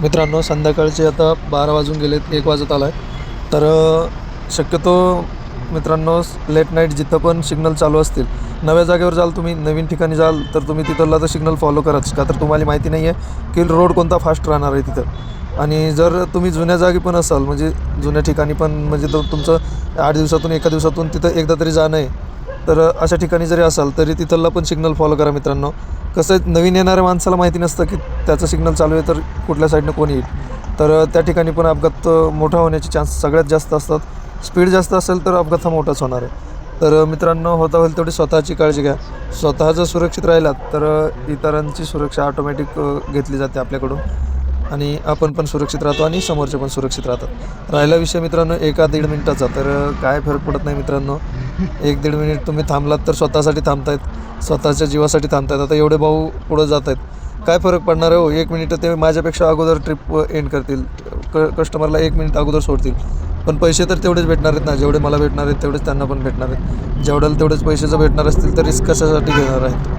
मित्रांनो संध्याकाळचे आता बारा वाजून गेलेत एक वाजत आला आहे तर शक्यतो मित्रांनो लेट नाईट जिथं पण सिग्नल चालू असतील नव्या जागेवर जाल तुम्ही नवीन ठिकाणी जाल तर तुम्ही तिथला तर सिग्नल फॉलो कराच का तर तुम्हाला माहिती नाही आहे की रोड कोणता फास्ट राहणार आहे तिथं. आणि जर तुम्ही जुन्या जागी पण असाल म्हणजे जुन्या ठिकाणी पण म्हणजे तर तुमचं आठ दिवसातून एका दिवसातून तिथं एकदा तरी जाणं आहे तर अशा ठिकाणी जरी असाल तरी तिथला पण सिग्नल फॉलो करा मित्रांनो. कसं आहे, नवीन येणाऱ्या माणसाला माहिती नसतं की त्याचं सिग्नल चालू आहे तर कुठल्या साईडनं कोण येईल. तर त्या ठिकाणी पण अपघात मोठा होण्याचे चान्स सगळ्यात जास्त असतात. स्पीड जास्त असेल तर अपघात हा मोठाच होणार आहे. तर मित्रांनो होता होईल तेवढी स्वतःची काळजी घ्या. स्वतः जर सुरक्षित राहिलात तर इतरांची सुरक्षा ऑटोमॅटिक घेतली जाते आपल्याकडून. आणि आपण पण सुरक्षित राहतो आणि समोरचे पण सुरक्षित राहतात. राहिला विषय मित्रांनो एका दीड मिनिटाचा. तर काय फरक पडत नाही मित्रांनो. एक दीड मिनिट तुम्ही थांबलात तर स्वतःसाठी थांबतायत. स्वतःच्या जीवासाठी थांबतायत. आता एवढे भाऊ पुढं जात आहेत काय फरक पडणार आहे हो? एक मिनिट ते माझ्यापेक्षा अगोदर ट्रिप एंड करतील. क कस्टमरला एक मिनिट अगोदर सोडतील. पण पैसे तर तेवढेच भेटणार आहेत ना. जेवढे मला भेटणार आहेत तेवढेच त्यांना पण भेटणार आहेत. जेवढ्याला तेवढेच पैसे जर भेटणार असतील तर रिस्क कशासाठी घेणार आहेत?